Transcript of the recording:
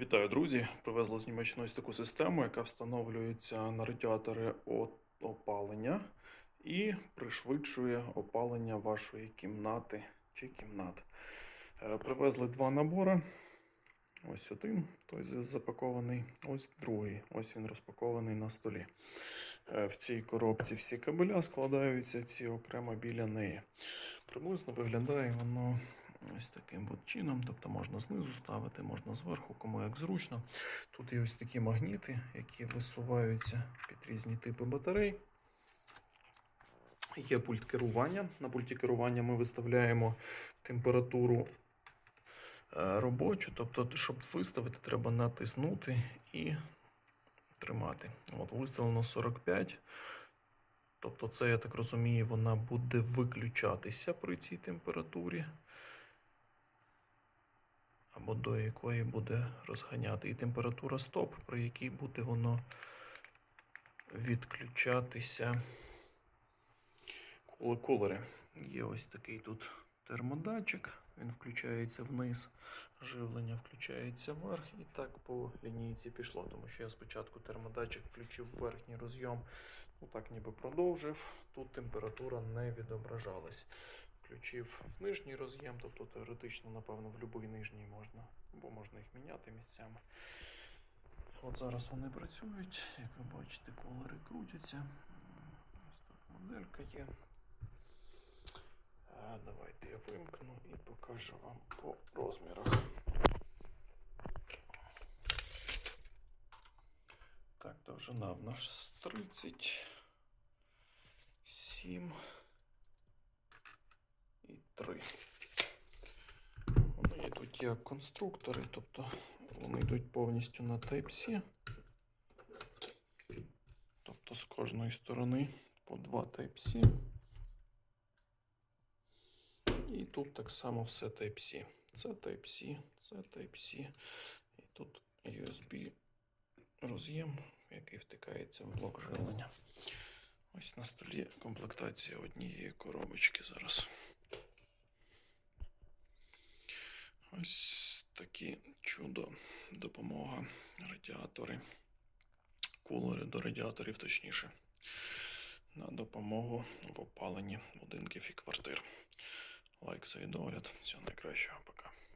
Вітаю, друзі! Привезли з Німеччини ось таку систему, яка встановлюється на радіатори от опалення і пришвидшує опалення вашої кімнати чи кімнат. Е, Привезли два набори. Ось один, той запакований, ось другий. Ось він розпакований на столі. Е, В цій коробці всі кабеля складаються, ці окремо біля неї. Приблизно виглядає воно ось таким от чином. Тобто можна знизу ставити, можна зверху, кому як зручно. Тут є ось такі магніти, які висуваються під різні типи батарей. Є пульт керування. На пульті керування ми виставляємо температуру е, робочу. Тобто, щоб виставити, треба натиснути і тримати. От, виставлено 45. Тобто, це, я так розумію, вона буде виключатися при цій температурі. Або до якої буде розганяти. І температура стоп, при якій буде воно відключатися. Кули- Кулери. Є ось такий тут термодатчик. Він включається вниз, живлення включається вверх, і так по лінійці пішло. Тому що я спочатку термодатчик включив верхній розйом, ну так ніби продовжив. Тут температура не відображалась. Включив в нижній роз'єм, тобто теоретично, напевно, в будь-який нижній можна, або можна їх міняти місцями. От зараз вони працюють, як ви бачите, колери крутяться. Ось тут моделька є. А, давайте я вимкну і покажу вам по розмірах. Так, довжина в нас 37 3. Вони йдуть як конструктори, тобто вони йдуть повністю на Type-C. Тобто з кожної сторони по два Type-C. І тут так само все Type-C. Це Type-C, це Type-C. І тут USB роз'єм, який втикається в блок живлення. Ось на столі комплектація однієї коробочки зараз. Ось такі чудо допомога. Радіатори, кулери до радіаторів, точніше, на допомогу в опаленні будинків і квартир. Лайк за відеогляд. Всього найкращого. Пока.